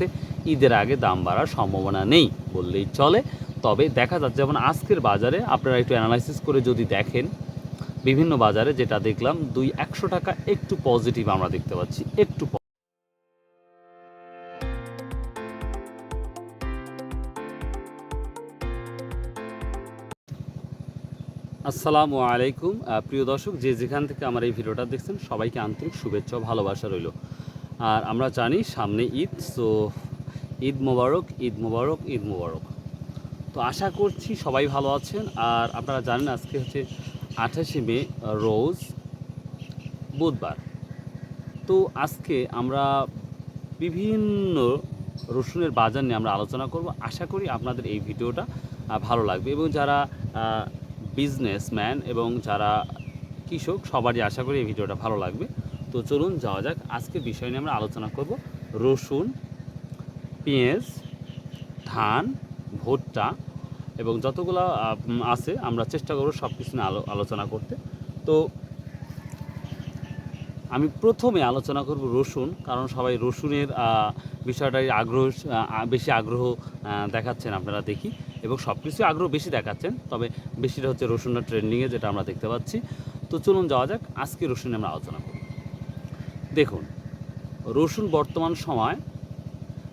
করতেছে ঈদের আগে দাম বাড়ার সম্ভাবনা নেই বললেই চলে। তবে দেখা যাচ্ছে, যেমন আজকের বাজারে আপনারা একটু অ্যানালাইসিস করে যদি দেখেন, বিভিন্ন বাজারে যেটা দেখলাম, দুই একশো টাকা একটু পজিটিভ আমরা দেখতে পাচ্ছি, একটু আসসালামু আলাইকুম। প্রিয় দর্শক, যে যেখান থেকে আমার এই ভিডিওটা দেখছেন, সবাইকে আন্তরিক শুভেচ্ছা ভালোবাসা রইল। আর আমরা জানি সামনে ঈদ সো ঈদ মোবারক ঈদ মোবারক ঈদ মোবারক। তো আশা করছি সবাই ভালো আছেন। আর আপনারা জানেন আজকে হচ্ছে আঠাশে মে, রোজ বুধবার। তো আজকে আমরা বিভিন্ন রসুনের বাজার নিয়ে আমরা আলোচনা করব। আশা করি আপনাদের এই ভিডিওটা ভালো লাগবে। এবং যারা বিজনেসম্যান এবং যারা কৃষক, সবারই আশা করি এই ভিডিওটা ভালো লাগবে। তো চলুন যাওয়া যাক। আজকে বিষয় নিয়ে আমরা আলোচনা করব রসুন, পেঁয়াজ, ধান, ভুট্টা এবং যতগুলো আছে আমরা চেষ্টা করব সব কিছু নিয়ে আলো আলোচনা করতে। তো আমি প্রথমে আলোচনা করব রসুন, কারণ সবাই রসুনের বিষয়টাই আগ্রহ বেশি আগ্রহ দেখাচ্ছেন আপনারা দেখি এবং সব কিছু আগ্রহ বেশি দেখাচ্ছেন। তবে বেশিটা হচ্ছে রসুনটা ট্রেন্ডিংয়ে যেটা আমরা দেখতে পাচ্ছি। তো চলুন যাওয়া যাক। আজকে রসুন আমরা আলোচনা করব। দেখুন, রসুন বর্তমান সময়,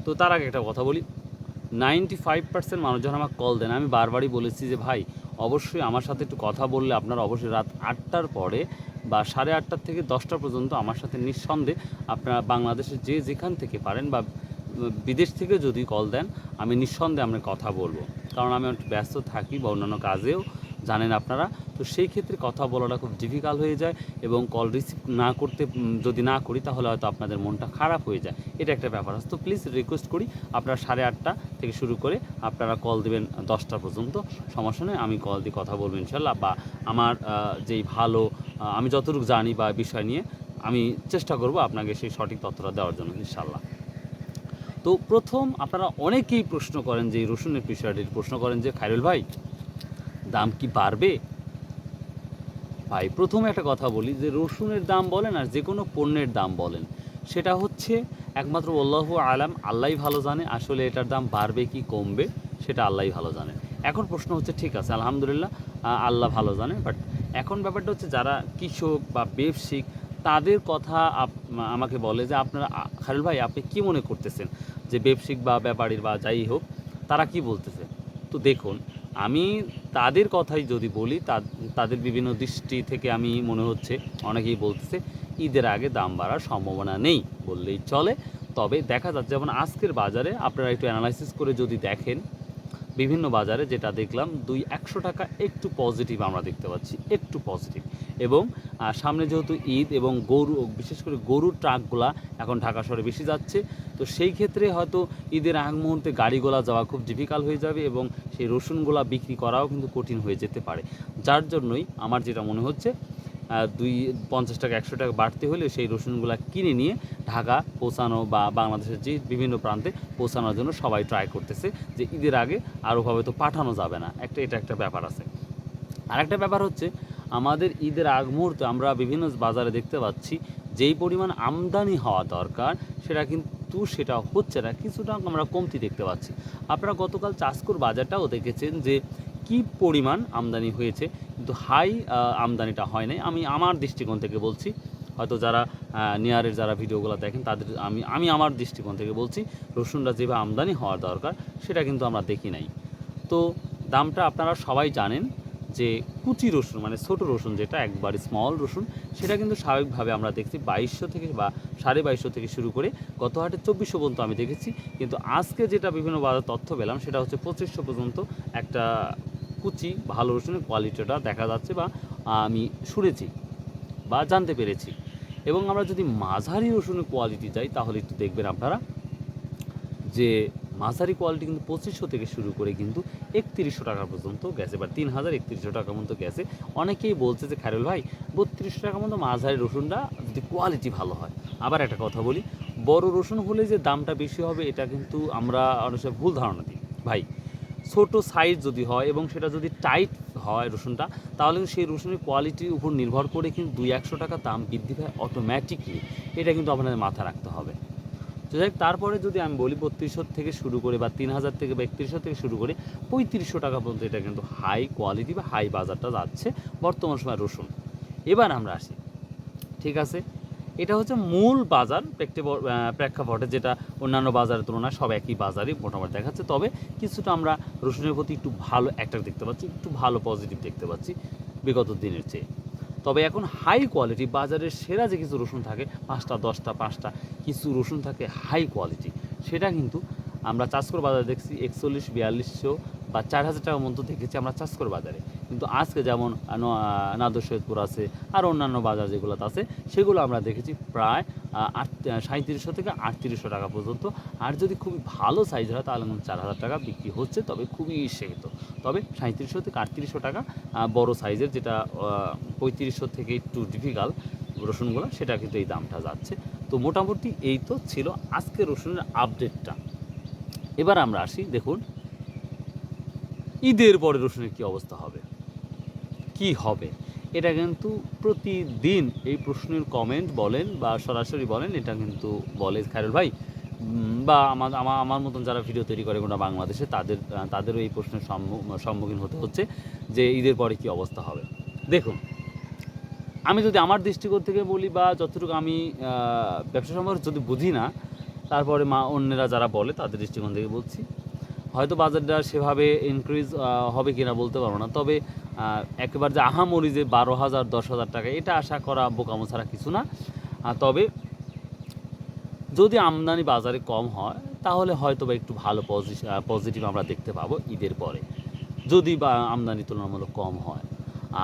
তো তার আগে একটা কথা বলি নাইনটি ফাইভ পার্সেন্ট মানুষ যখন আমাকে কল দেন আমি বারবারই বলেছি যে, ভাই, অবশ্যই আমার সাথে একটু কথা বললে আপনারা অবশ্যই রাত আটটার পরে বা সাড়ে আটটার থেকে দশটা পর্যন্ত আমার সাথে নিঃসন্দেহে আপনারা বাংলাদেশের যে যেখান থেকে পারেন বা বিদেশ থেকে যদি কল দেন, আমি নিঃসন্দেহে আমরা কথা বলব। কারণ আমি একটু ব্যস্ত থাকি বা অন্যান্য কাজেও জানেন আপনারা। তো সেই ক্ষেত্রে কথা বলাটা খুব ডিফিকাল্ট হয়ে যায় এবং কল রিসিভ না করতে যদি না করি তাহলে হয়তো আপনাদের মনটা খারাপ হয়ে যায়। এটা একটা ব্যাপার আছে। তো প্লিজ রিকোয়েস্ট করি আপনারা সাড়ে আটটা থেকে শুরু করে আপনারা কল দেবেন দশটা পর্যন্ত। সমস্যা নেই, আমি কল দিয়ে কথা বলব ইনশাল্লাহ। বা আমার যেই ভালো আমি যতটুকু জানি বা বিষয় নিয়ে, আমি চেষ্টা করব আপনাকে সেই সঠিক তথ্যটা দেওয়ার জন্য ইনশাল্লাহ। তো প্রথম আপনারা অনেকেই প্রশ্ন করেন যে রসুনের বিষয়টি প্রশ্ন করেন যে খাইরুল ভাই দাম কি বাড়বে? ভাই, প্রথমে একটা কথা বলি যে, রসুনের দাম বলেন আর যে কোনো পণ্যের দাম বলেন, সেটা হচ্ছে একমাত্র আল্লাহ আলাম আল্লাহ ভালো জানে আসলে এটার দাম বাড়বে কি কমবে, সেটা আল্লাহ ভালো জানে। এখন প্রশ্ন হচ্ছে, ঠিক আছে, আলহামদুলিল্লাহ আল্লাহ ভালো জানে বাট এখন ব্যাপারটা হচ্ছে যারা কৃষক বা ব্যবসায়িক, তাদের কথা আমাকে বলে যে, আপনারা খালিল ভাই, আপনি কি মনে করতেছেন যে, ব্যবসায়িক বা ব্যাপারীর বা যাই হোক, তারা কি বলতেছে? তো দেখুন, আমি তাদের কথাই যদি বলি তাদের বিভিন্ন দৃষ্টি থেকে আমি মনে হচ্ছে অনেকেই বলতেছে, ঈদের আগে দাম বাড়ার সম্ভাবনা নেই বললেই চলে। তবে দেখা যাচ্ছে, যেমন আজকের বাজারে আপনারা একটু অ্যানালাইসিস করে যদি দেখেন, বিভিন্ন বাজারে যেটা দেখলাম, দুই একশো টাকা একটু পজিটিভ আমরা দেখতে পাচ্ছি, একটু পজিটিভ এবং সামনে যেহেতু ঈদ এবং গরু, বিশেষ করে গরুর ট্রাকগুলা এখন ঢাকা শহরে বেশি যাচ্ছে, তো সেই ক্ষেত্রে হয়তো ঈদের আগ মুহূর্তে গাড়িগুলা যাওয়া খুব ডিফিকাল্ট হয়ে যাবে এবং সেই রসুনগুলা বিক্রি করাও কিন্তু কঠিন হয়ে যেতে পারে। যার জন্যই আমার যেটা মনে হচ্ছে দুই, পঞ্চাশ টাকা, একশো টাকা বাড়তে হলে সেই রসুনগুলা কিনে নিয়ে ঢাকা পৌঁছানো বা বাংলাদেশের যে বিভিন্ন প্রান্তে পৌঁছানোর জন্য সবাই ট্রাই করতেছে যে ঈদের আগে আরোভাবে তো পাঠানো যাবে না। একটা, এটা একটা ব্যাপার আছে। আরেকটা ব্যাপার হচ্ছে আমাদের ঈদের আগ মুহূর্তে আমরা বিভিন্ন বাজারে দেখতে পাচ্ছি, যেই পরিমাণ আমদানি হওয়া দরকার, সেটা কিন্তু সেটা হচ্ছে না, কিছুটা আমরা কমতি দেখতে পাচ্ছি। আপনারা গতকাল চাষকুর বাজারটাও দেখেছেন যে কি পরিমাণ আমদানি হয়েছে, কিন্তু হাই আমদানিটা হয় নাই। আমি আমার দৃষ্টিকোণ থেকে বলছি, হয়তো যারা নিয়ারের যারা ভিডিওগুলো দেখেন, তাদের, আমি আমি আমার দৃষ্টিকোণ থেকে বলছি, রসুনটা যেভাবে আমদানি হওয়ার দরকার, সেটা কিন্তু আমরা দেখি নাই। তো দামটা আপনারা সবাই জানেন যে কুচি রসুন মানে ছোট রসুন যেটা, একবার স্মল রসুন, সেটা কিন্তু স্বাভাবিকভাবে আমরা দেখছি বাইশশো থেকে বা সাড়ে বাইশশো থেকে শুরু করে গত হাটে চব্বিশশো পর্যন্ত আমি দেখেছি। কিন্তু আজকে যেটা বিভিন্ন বাজার তথ্য পেলাম, সেটা হচ্ছে পঁচিশশো পর্যন্ত একটা কুচি, ভালো রসুনের কোয়ালিটিটা দেখা যাচ্ছে বা আমি শুনেছি বা জানতে পেরেছি। এবং আমরা যদি মাঝারি রসুনের কোয়ালিটি যাই তাহলে একটু দেখবেন আপনারা যে মাঝারি কোয়ালিটি কিন্তু পঁচিশশো থেকে শুরু করে কিন্তু একত্রিশশো টাকা পর্যন্ত গেছে বা তিন হাজার একত্রিশশো টাকা পর্যন্ত গেছে। অনেকেই বলছে যে, খায়রুল ভাই, বত্রিশশো টাকা মতো মাঝারি রসুনটা যদি কোয়ালিটি ভালো হয়। আবার একটা কথা বলি, বড় রসুন হলে যে দামটা বেশি হবে, এটা কিন্তু আমরা অনেক সময় ভুল ধারণা দিই। ভাই, ছোট সাইজ যদি হয় এবং সেটা যদি টাইট হয় রসুনটা, তাহলে সেই রসুনের কোয়ালিটির উপর নির্ভর করে কিন্তু দুই একশো টাকা দাম বৃদ্ধি পায় অটোমেটিকলি এটা কিন্তু আপনাদের মাথা রাখতে হবে। তো যাই তারপরে যদি আমি বলি বত্রিশশো থেকে শুরু করে বা তিন হাজার থেকে বা একত্রিশশো থেকে শুরু করে, পঁয়ত্রিশশো টাকা পর্যন্ত এটা কিন্তু হাই কোয়ালিটি বা হাই বাজারটা যাচ্ছে বর্তমান সময় রসুন। এবার আমরা আসি, ঠিক আছে? এটা হচ্ছে মূল বাজার প্রেক্ষাপট যেটা অন্যান্য বাজারের তুলনায় সব একই বাজারই মোটামুটি দেখাচ্ছে। তবে কিছুটা আমরা রসুনের প্রতি একটু ভালো একটা দেখতে পাচ্ছি, একটু ভালো পজিটিভ দেখতে পাচ্ছি বিগত দিনের চেয়ে। তবে এখন হাই কোয়ালিটি বাজারের সেরা যে কিছু রসুন থাকে, পাঁচটা, দশটা, পাঁচটা, কিছু রসুন থাকে হাই কোয়ালিটি সেটা কিন্তু আমরা চাষকর বাজারে দেখছি একচল্লিশ, বিয়াল্লিশশো বা চার হাজার টাকার মতো দেখেছি আমরা চাষকর বাজারে। কিন্তু আজকে যেমন নাদর সৈয়দপুর আছে, আর অন্যান্য বাজার যেগুলোতে আছে, সেগুলো আমরা দেখেছি প্রায় আট সাঁত্রিশশো থেকে আটত্রিশশো টাকা পর্যন্ত। আর যদি খুবই ভালো সাইজ হয়, তাহলে চার হাজার টাকা বিক্রি হচ্ছে, তবে খুবই সীমিত তবে সাঁত্রিশশো থেকে আটত্রিশশো টাকা বড় সাইজের যেটা পঁয়ত্রিশশো থেকে একটু ডিফিকাল্ট রসুনগুলো সেটা কিন্তু এই দামটা যাচ্ছে। তো মোটামুটি এই তো ছিল আজকে রসুনের আপডেটটা এবার আমরা আসি, দেখুন। ঈদের পরে রসুনের কী অবস্থা হবে? কি হবে? এটা কিন্তু প্রতিদিন এই প্রশ্নের কমেন্ট বলেন বা সরাসরি বলেন, এটা কিন্তু বলে খায়রুল ভাই। বা আমার আমার মতন যারা ভিডিও তৈরি করে গোটা বাংলাদেশে, তাদের, তাদেরও এই প্রশ্নের সম্মুখীন হতে হচ্ছে যে ঈদের পরে কি অবস্থা হবে। দেখুন, আমি যদি আমার দৃষ্টিকোণ থেকে বলি বা যতটুকু আমি ব্যবসা সম্পর্কে যদি বুঝি না তারপরে মা অন্যরা যারা বলে, তাদের দৃষ্টিকোণ থেকে বলছি। হয়তো বাজারটা সেভাবে ইনক্রিজ হবে কিনা বলতে পারব না। তবে একেবারে যে আহামরি যে বারো হাজার, দশ হাজার টাকা, এটা আশা করা বোকামো ছাড়া কিছু না। তবে যদি আমদানি বাজারে কম হয়, তাহলে হয়তো বা একটু ভালো পজিটিভ আমরা দেখতে পাবো ঈদের পরে। যদি বা আমদানি তুলনামূলক কম হয়।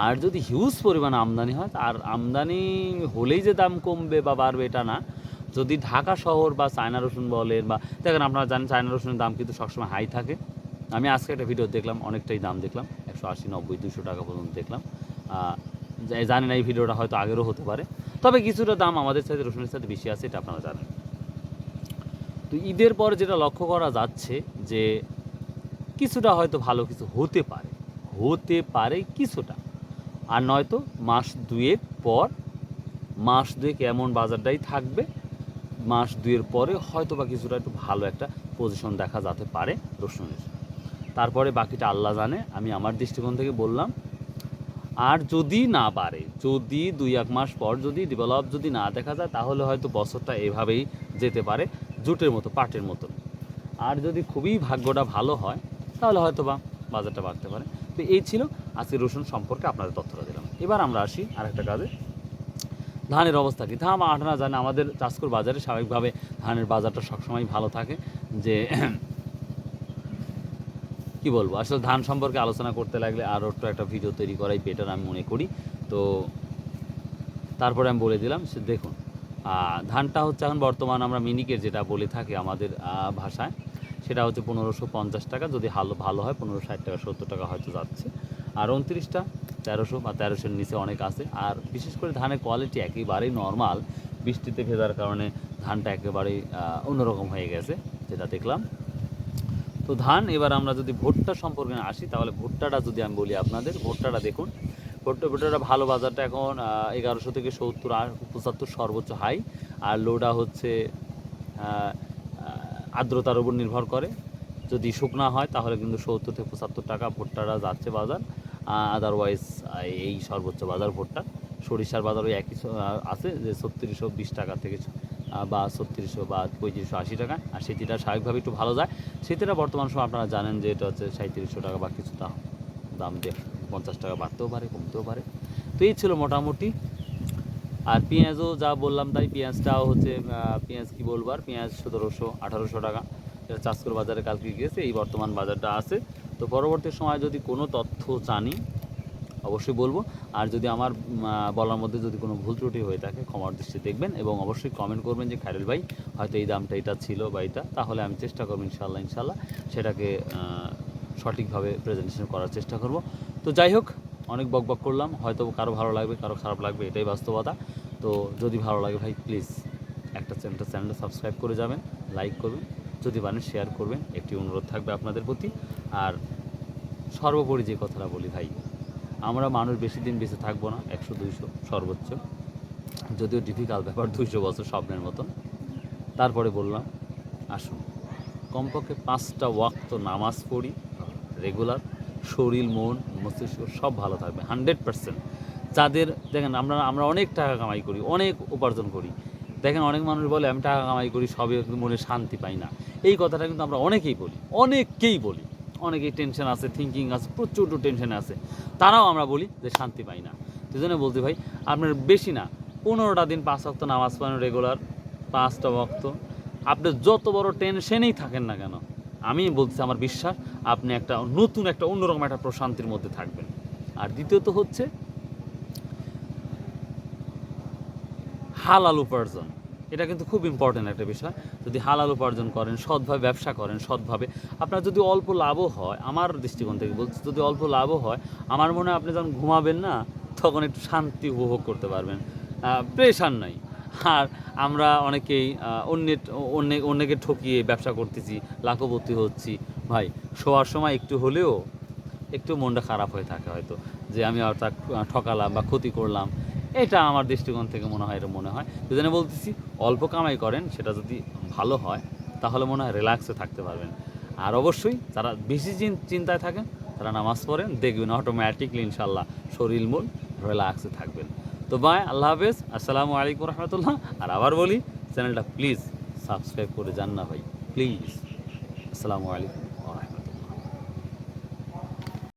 আর যদি হিউজ পরিমাণ আমদানি হয় আর আমদানি হলেই যে দাম কমবে বা বাড়বে এটা না। যদি ঢাকা শহর বা চায়না রসুন বলেন বা দেখেন আপনারা জানেন চায়না রসুনের দাম কিন্তু সবসময় হাই থাকে। আমি আজকে একটা ভিডিও দেখলাম অনেকটাই দাম দেখলাম একশো আশি নব্বই দুশো টাকা পর্যন্ত দেখলাম। আহ, যা- জানি না এই ভিডিওটা হয়তো আগেরও হতে পারে। তবে কিছুটা দাম আমাদের সাথে রসুনের সাথে বেশি আছে এটা আপনারা জানেন। তো ঈদের পর যেটা লক্ষ্য করা যাচ্ছে যে কিছুটা হয়তো ভালো কিছু হতে পারে হতে পারে কিছুটা। আর নয়তো মাস দুয়েক পর মাস দুয়েক এমন বাজারটাই থাকবে মাস দুয়ের পরে হয়তো বা কিছুটা একটু ভালো একটা পজিশন দেখা যেতে পারে রসুনের। তারপরে বাকিটা আল্লাহ জানে, আমি আমার দৃষ্টিকোণ থেকে বললাম, আর যদি না বাড়ে যদি দুই এক মাস পর যদি ডেভেলপ যদি না দেখা যায়, তাহলে হয়তো বছরটা এভাবেই যেতে পারে, জুটের মতো, পাটের মতন আর যদি খুবই ভাগ্যটা ভালো হয়, তাহলে হয়তো বা বাজারটা বাড়তে পারে। তো এই ছিল আজকে রসুন সম্পর্কে আপনাদের তথ্যটা দিলাম। এবার আমরা আসি আরেকটা কাজে। ধানের অবস্থা কি? ধান আপনারা জানেন আমাদের চাষকর বাজারে স্বাভাবিকভাবে ধানের বাজারটা সবসময় ভালো থাকে। যে কি বলব? আসলে ধান সম্পর্কে আলোচনা করতে লাগলে আরও একটু একটা ভিডিও তৈরি করাই বেটার আমি মনে করি। তো তারপরে আমি বলে দিলাম, সে দেখুন ধানটা হচ্ছে এখন বর্তমান আমরা মিনিকের যেটা বলে থাকি আমাদের ভাষায়, সেটা হচ্ছে পনেরোশো পঞ্চাশ টাকা। যদি ভালো ভালো হয় পনেরো ষাট টাকা, সত্তর টাকা হয়তো যাচ্ছে। আর উনত্রিশটা, তেরোশো বা তেরোশোর নিচে অনেক আছে। আর বিশেষ করে ধানের কোয়ালিটি একেবারেই নর্মাল বৃষ্টিতে ভেজার কারণে ধানটা একেবারেই অন্যরকম হয়ে গেছে, যেটা দেখলাম। তো ধান, এবার আমরা যদি ভুট্টা সম্পর্কে আসি, তাহলে ভুট্টাটা যদি আমি বলি আপনাদের, ভুট্টাটা দেখুন। ভুট্টা, ভুট্টাটা ভালো বাজারটা এখন এগারোশো থেকে সত্তর আর পঁচাত্তর সর্বোচ্চ হাই আর লোডা হচ্ছে আর্দ্রতার উপর নির্ভর করে। যদি শুকনা হয়, তাহলে কিন্তু সত্তর থেকে পঁচাত্তর টাকা ভুট্টাটা যাচ্ছে বাজার। আদারওয়াইজ এই সর্বোচ্চ বাজার ভোটটা। সরিষার বাজার ওই একই আছে যে ছত্রিশশো বিশ টাকা থেকে বা ছত্রিশশো বা পঁয়ত্রিশশো আশি টাকা। আর সেটিটা স্বাভাবিকভাবে একটু ভালো যায়। সেটিটা বর্তমান সময় আপনারা জানেন যে এটা হচ্ছে সাঁত্রিশশো টাকা বা কিছুটা দাম দিয়ে পঞ্চাশ টাকা বাড়তেও পারে, কমতেও পারে। তো এই ছিল মোটামুটি। আর পেঁয়াজও যা বললাম তাই, পেঁয়াজটাও হচ্ছে পেঁয়াজ কী বলব আর? পেঁয়াজ সতেরোশো আঠারোশো টাকা। এটা চাষকর বাজারে কালকে গিয়েছে, এই বর্তমান বাজারটা আছে। তো পরবর্তী সময় যদি কোনো তথ্য জানি, অবশ্যই বলব। আর যদি আমার বলার মধ্যে যদি কোনো ভুল ত্রুটি হয়ে থাকে, ক্ষমার দৃষ্টি দেখবেন এবং অবশ্যই কমেন্ট করবেন যে, খায়রুল ভাই, হয়তো এই দামটা এটা ছিল বা এটা। তাহলে আমি চেষ্টা করব ইনশাল্লাহ ইনশাল্লাহ সেটাকে সঠিকভাবে প্রেজেন্টেশন করার চেষ্টা করব। তো যাই হোক, অনেক বক বক করলাম। হয়তো কারও ভালো লাগবে, কারও খারাপ লাগবে, এটাই বাস্তবতা। তো যদি ভালো লাগে ভাই প্লিজ একটা চ্যানেলটা চ্যানেলটা সাবস্ক্রাইব করে যাবেন লাইক করবেন। যদি পারেন শেয়ার করবেন, একটি অনুরোধ থাকবে আপনাদের প্রতি। আর সর্বোপরি যে কথাটা বলি ভাই, আমরা মানুষ বেশি দিন বেঁচে থাকব না, একশো, দুইশো সর্বোচ্চ। যদিও ডিফিকাল্ট ব্যাপার, দুইশো বছর স্বপ্নের মতন। তারপরে বললাম, আসুন, কমপক্ষে পাঁচটা ওয়াক্ত নামাজ পড়ি রেগুলার শরীর, মন, মস্তিষ্ক সব ভালো থাকবে, হান্ড্রেড পার্সেন্ট। যাদের, দেখেন, আমরা আমরা অনেক টাকা কামাই করি, অনেক উপার্জন করি। দেখেন, অনেক মানুষ বলে, আমি টাকা কামাই করি সবে মনে শান্তি পাই না। এই কথাটা কিন্তু আমরা অনেকেই বলি, অনেককেই বলি। অনেকেই টেনশন আছে থিঙ্কিং আছে, প্রচুর টেনশনে আছে। তারাও আমরা বলি যে শান্তি পাই না। সেই জন্য বলতে ভাই, আপনার বেশি না, পনেরোটা দিন পাঁচ অক্ত নামাজ পড়েন রেগুলার পাঁচটা ওয়াক্ত আপনি যত বড় টেনশনেই থাকেন না কেন, আমি বলছি আমার বিশ্বাস, আপনি একটা নতুন একটা অন্যরকম একটা প্রশান্তির মধ্যে থাকবেন। আর দ্বিতীয়ত হচ্ছে, হালাল উপার্জন এটা কিন্তু খুব ইম্পর্টেন্ট একটা বিষয়। যদি হালাল উপার্জন করেন, সৎভাবে ব্যবসা করেন, সৎভাবে। আপনার যদি অল্প লাভও হয়, আমার দৃষ্টিকোণ থেকে বলছি, যদি অল্প লাভও হয়, আমার মনে হয় আপনি যখন ঘুমাবেন না, তখন একটু শান্তি উপভোগ করতে পারবেন। প্রেশার নাই। আর আমরা অনেকেই অন্যের, অন্য, অন্যকে ঠকিয়ে ব্যবসা করতেছি, লাখপতি হচ্ছি। ভাই, শোয়ার সময় একটু হলেও একটু মনটা খারাপ হয়ে থাকে হয়তো। যে আমি আর ঠকালাম বা ক্ষতি করলাম। এটা আমার দৃষ্টিকোণ থেকে মনে হয়, এটা মনে হয়। জন্য বলতেছি, অল্প কামাই করেন, সেটা যদি ভালো হয়, তাহলে মনে হয় রিল্যাক্সে থাকতে পারবেন। আর অবশ্যই যারা বেশি চিন- চিন্তায় থাকেন, তারা নামাজ পড়েন, দেখবেন অটোমেটিকলি ইনশাল্লাহ শরীর মন রিল্যাক্সে থাকবেন। তো বাই আল্লাহ হাফেজ, আসসালামু আলাইকুম রহমতুল্লাহ। আর আবার বলি, চ্যানেলটা প্লিজ সাবস্ক্রাইব করে যান না ভাই প্লিজ আসসালামু আলাইকুম।